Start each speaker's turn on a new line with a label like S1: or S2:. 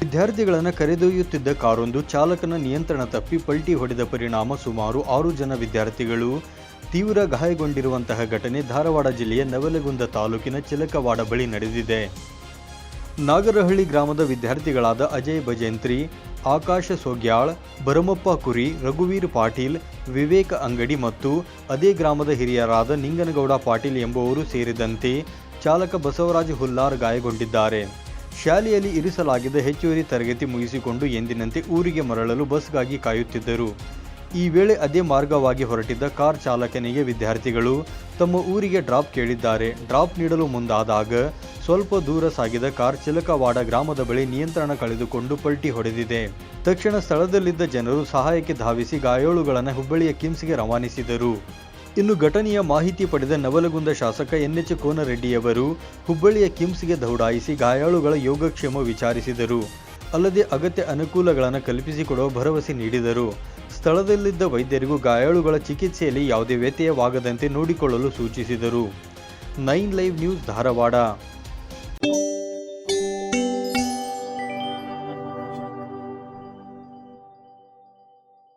S1: ವಿದ್ಯಾರ್ಥಿಗಳನ್ನು ಕರೆದೊಯ್ಯುತ್ತಿದ್ದ ಕಾರೊಂದು ಚಾಲಕನ ನಿಯಂತ್ರಣ ತಪ್ಪಿ ಪಲ್ಟಿ ಹೊಡೆದ ಪರಿಣಾಮ ಸುಮಾರು ಆರು ಜನ ವಿದ್ಯಾರ್ಥಿಗಳು. ತೀವ್ರ ಗಾಯಗೊಂಡಿರುವಂತಹ ಘಟನೆ ಧಾರವಾಡ ಜಿಲ್ಲೆಯ ನವಲಗುಂದ ತಾಲೂಕಿನ ಚಿಲಕವಾಡ ಬಳಿ ನಡೆದಿದೆ. ನಾಗರಹಳ್ಳಿ ಗ್ರಾಮದ ವಿದ್ಯಾರ್ಥಿಗಳಾದ ಅಜಯ್ ಭಜಂತ್ರಿ ಆಕಾಶ ಸೋಗ್ಯಾಳ್, ಭರಮಪ್ಪ ಕುರಿ, ರಘುವೀರ್ ಪಾಟೀಲ್, ವಿವೇಕ ಅಂಗಡಿ ಮತ್ತು ಅದೇ ಗ್ರಾಮದ ಹಿರಿಯರಾದ ನಿಂಗನಗೌಡ ಪಾಟೀಲ್ ಎಂಬುವರು ಸೇರಿದಂತೆ ಚಾಲಕ ಬಸವರಾಜ ಹುಲ್ಲಾರ್ ಗಾಯಗೊಂಡಿದ್ದಾರೆ. ಶಾಲೆಯಲ್ಲಿ ಇರಿಸಲಾಗಿದ್ದ ಹೆಚ್ಚುವರಿ ತರಗತಿ ಮುಗಿಸಿಕೊಂಡು ಎಂದಿನಂತೆ ಊರಿಗೆ ಮರಳಲು ಬಸ್ಗಾಗಿ ಕಾಯುತ್ತಿದ್ದರು. ಈ ವೇಳೆ ಅದೇ ಮಾರ್ಗವಾಗಿ ಹೊರಟಿದ್ದ ಕಾರ್ ಚಾಲಕನಿಗೆ ವಿದ್ಯಾರ್ಥಿಗಳು ತಮ್ಮ ಊರಿಗೆ ಡ್ರಾಪ್ ಕೇಳಿದ್ದಾರೆ. ಡ್ರಾಪ್ ನೀಡಲು ಮುಂದಾದಾಗ ಸ್ವಲ್ಪ ದೂರ ಸಾಗಿದ ಕಾರ್ ಚಿಲಕವಾಡ ಗ್ರಾಮದ ಬಳಿ ನಿಯಂತ್ರಣ ಕಳೆದುಕೊಂಡು ಪಲ್ಟಿ ಹೊಡೆದಿದೆ. ತಕ್ಷಣ ಸ್ಥಳದಲ್ಲಿದ್ದ ಜನರು ಸಹಾಯಕ್ಕೆ ಧಾವಿಸಿ ಗಾಯಾಳುಗಳನ್ನು ಹುಬ್ಬಳ್ಳಿಯ ಕಿಮ್ಸ್ಗೆ ರವಾನಿಸಿದರು. ಇನ್ನು ಘಟನೆಯ ಮಾಹಿತಿ ಪಡೆದ ನವಲಗುಂದ ಶಾಸಕ ಎನ್ಎಚ್ ಕೋನರೆಡ್ಡಿಯವರು ಹುಬ್ಬಳ್ಳಿಯ ಕಿಮ್ಸ್ಗೆ ದೌಡಾಯಿಸಿ ಗಾಯಾಳುಗಳ ಯೋಗಕ್ಷೇಮ ವಿಚಾರಿಸಿದರು. ಅಲ್ಲದೆ ಅಗತ್ಯ ಅನುಕೂಲಗಳನ್ನು ಕಲ್ಪಿಸಿಕೊಡುವ ಭರವಸೆ ನೀಡಿದರು. ಸ್ಥಳದಲ್ಲಿದ್ದ ವೈದ್ಯರಿಗೂ ಗಾಯಾಳುಗಳ ಚಿಕಿತ್ಸೆಯಲ್ಲಿ ಯಾವುದೇ ವ್ಯತ್ಯಯವಾಗದಂತೆ ನೋಡಿಕೊಳ್ಳಲು ಸೂಚಿಸಿದರು. Nine live news Dharwad.